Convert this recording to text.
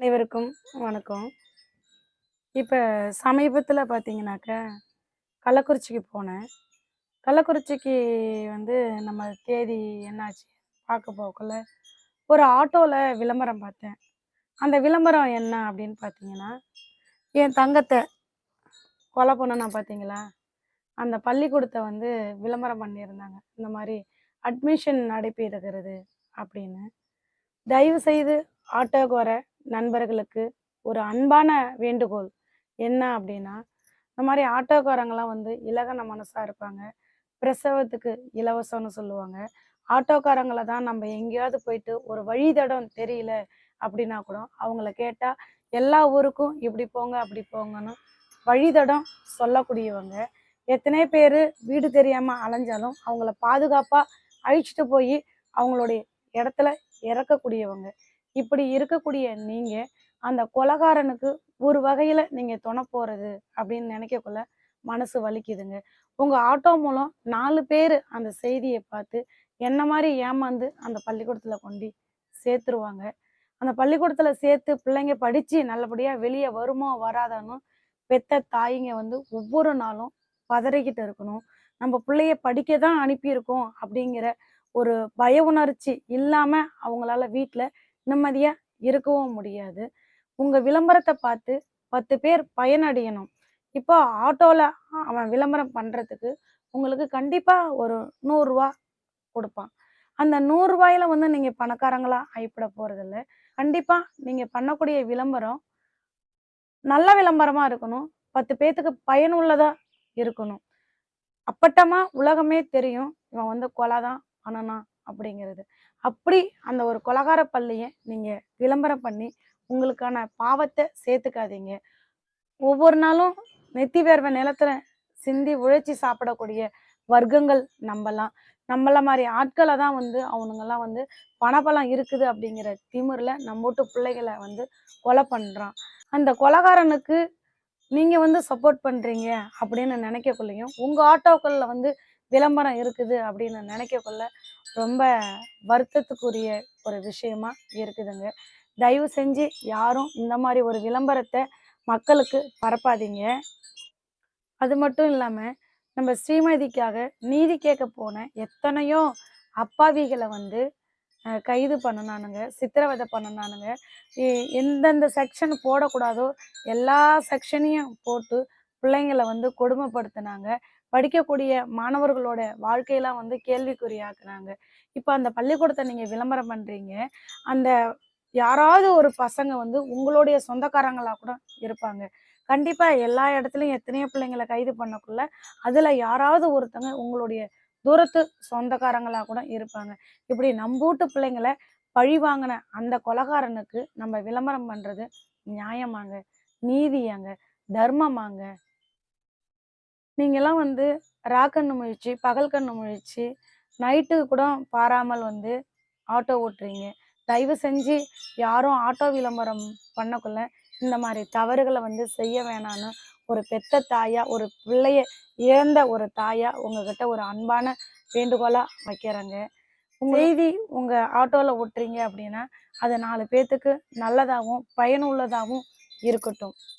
அனைவருக்கும் வணக்கம். இப்போ சமீபத்தில் பார்த்தீங்கன்னாக்க கள்ளக்குறிச்சிக்கு போனேன். கள்ளக்குறிச்சிக்கு வந்து நம்ம தேதி என்னாச்சு பார்க்க போகக்குள்ள ஒரு ஆட்டோவில் விளம்பரம் பார்த்தேன் அந்த விளம்பரம் என்ன அப்படின்னு பார்த்தீங்கன்னா என் தங்கத்தை கொலை பண்ணனா பார்த்தீங்களா அந்த பள்ளிக்கூடத்தை வந்து விளம்பரம் பண்ணியிருந்தாங்க. இந்த மாதிரி அட்மிஷன் நடைபெறுகிறது அப்படின்னு. தயவு செய்து ஆட்டோக்கு வர நண்பர்களுக்கு ஒரு அன்பான வேண்டுகோள். என்ன அப்படின்னா இந்த மாதிரி ஆட்டோக்காரங்களாம் வந்து இலகன மனசாக இருப்பாங்க. பிரசவத்துக்கு இலவசம்னு சொல்லுவாங்க. ஆட்டோக்காரங்களை தான் நம்ம எங்கேயாவது போயிட்டு ஒரு வழிதடம் தெரியல அப்படின்னா கூட அவங்கள கேட்டால் எல்லா ஊருக்கும் இப்படி போங்க அப்படி போங்கன்னு வழிதடம் சொல்லக்கூடியவங்க. எத்தனை பேர் வீடு தெரியாமல் அலைஞ்சாலும் அவங்கள பாதுகாப்பாக அழிச்சிட்டு போய் அவங்களுடைய இடத்துல இறக்கக்கூடியவங்க. இப்படி இருக்கக்கூடிய நீங்க அந்த கொலகாரனுக்கு ஒரு வகையில நீங்க துணை போறது அப்படின்னு நினைக்கக்குள்ள மனசு வலிக்குதுங்க. உங்க ஆட்டோ மூலம் நாலு பேர் அந்த செய்தியை பார்த்து என்ன மாதிரி ஏமாந்து அந்த பள்ளிக்கூடத்துல கொண்டு சேர்த்துருவாங்க. அந்த பள்ளிக்கூடத்துல சேர்த்து பிள்ளைங்க படிச்சு நல்லபடியா வெளியே வருமோ வராதானோ பெத்த தாய்ங்க வந்து ஒவ்வொரு நாளும் பதறிக்கிட்டு இருக்கணும். நம்ம பிள்ளைய படிக்க தான் அனுப்பியிருக்கோம் அப்படிங்கிற ஒரு பய உணர்ச்சி இல்லாம அவங்களால வீட்டில் நிம்மதியா இருக்கவும் முடியாது. உங்க விளம்பரத்தை பார்த்து பத்து பேர் பயனடையணும். இப்போ ஆட்டோல அவன் விளம்பரம் பண்றதுக்கு உங்களுக்கு கண்டிப்பா ஒரு நூறுரூவா கொடுப்பான். அந்த நூறுரூவாயில வந்து நீங்க பணக்காரங்களா ஐப்பிட போறதில்ல. கண்டிப்பா நீங்க பண்ணக்கூடிய விளம்பரம் நல்ல விளம்பரமா இருக்கணும். பத்து பேத்துக்கு பயனுள்ளதா இருக்கணும். அப்பட்டமா உலகமே தெரியும். இவன் வந்து கொலை தான் பண்ணனான் அப்படிங்கிறது. அப்படி அந்த ஒரு கொலகார பள்ளியை நீங்க விளம்பரம் பண்ணி உங்களுக்கான பாவத்தை சேர்த்துக்காதீங்க. ஒவ்வொரு நாளும் நெத்தி வேர்வை நிலத்துல சிந்தி உழைச்சி சாப்பிடக்கூடிய வர்க்கங்கள் நம்பலாம் நம்மள மாதிரி ஆட்களை தான் வந்து அவனுங்கெல்லாம் வந்து பணபலம் இருக்குது அப்படிங்கிற திமிரில் நம்ம வீட்டு பிள்ளைகளை வந்து கொலை பண்றான். அந்த கொலகாரனுக்கு நீங்க வந்து சப்போர்ட் பண்றீங்க அப்படின்னு நினைக்கக்குள்ளேயும் உங்க ஆட்டோக்கள்ல வந்து விளம்பரம் இருக்குது அப்படின்னு நினைக்கக்குள்ள ரொம்ப வருத்தத்துக்குரிய ஒரு விஷயமா இருக்குதுங்க. தயவு செஞ்சு யாரும் இந்த மாதிரி ஒரு விளம்பரத்தை மக்களுக்கு பரப்பாதீங்க. அது மட்டும் இல்லாம நம்ம ஸ்ரீமதிக்காக நீதி கேட்க போன எத்தனையோ அப்பாவிகளை வந்து கைது பண்ணனானுங்க சித்திரவதை பண்ணனானுங்க. எந்தெந்த செக்ஷன் போடக்கூடாதோ எல்லா செக்ஷனையும் போட்டு பிள்ளைங்களை வந்து கொடுமைப்படுத்தினாங்க. படிக்கக்கூடிய மாணவர்களோட வாழ்க்கையெல்லாம் வந்து கேள்விக்குறியாக்குனாங்க. இப்போ அந்த பள்ளிக்கூடத்தை நீங்கள் விளம்பரம் பண்ணுறீங்க அந்த யாராவது ஒரு பசங்க வந்து உங்களுடைய சொந்தக்காரங்களாக கூட இருப்பாங்க. கண்டிப்பாக எல்லா இடத்துலையும் எத்தனையோ பிள்ளைங்களை கைது பண்ணக்குள்ள அதில் யாராவது ஒருத்தங்க உங்களுடைய தூரத்து சொந்தக்காரங்களாக கூட இருப்பாங்க. இப்படி நம்பூட்டு பிள்ளைங்களை பழி வாங்கின அந்த கொலகாரனுக்கு நம்ம விளம்பரம் பண்ணுறது நியாயமாங்க நீதியாங்க தர்மமாங்க. நீங்கெல்லாம் வந்து ராக்கண்ணு முழிச்சு பகல் கண்ணு முழிச்சு நைட்டு கூட பாராமல் வந்து ஆட்டோ ஓட்டுறீங்க. தயவு செஞ்சு யாரும் ஆட்டோ விளம்பரம் பண்ணக்குள்ள இந்த மாதிரி தவறுகளை வந்து செய்ய வேணான்னு ஒரு பெத்த தாயா ஒரு பிள்ளைய இழந்த ஒரு தாயா உங்ககிட்ட ஒரு அன்பான வேண்டுகோளா வைக்கிறேங்க. செய்தி உங்க ஆட்டோல ஓட்டுறீங்க அப்படின்னா அது நாலு பேத்துக்கு நல்லதாகவும் பயனுள்ளதாகவும் இருக்கட்டும்.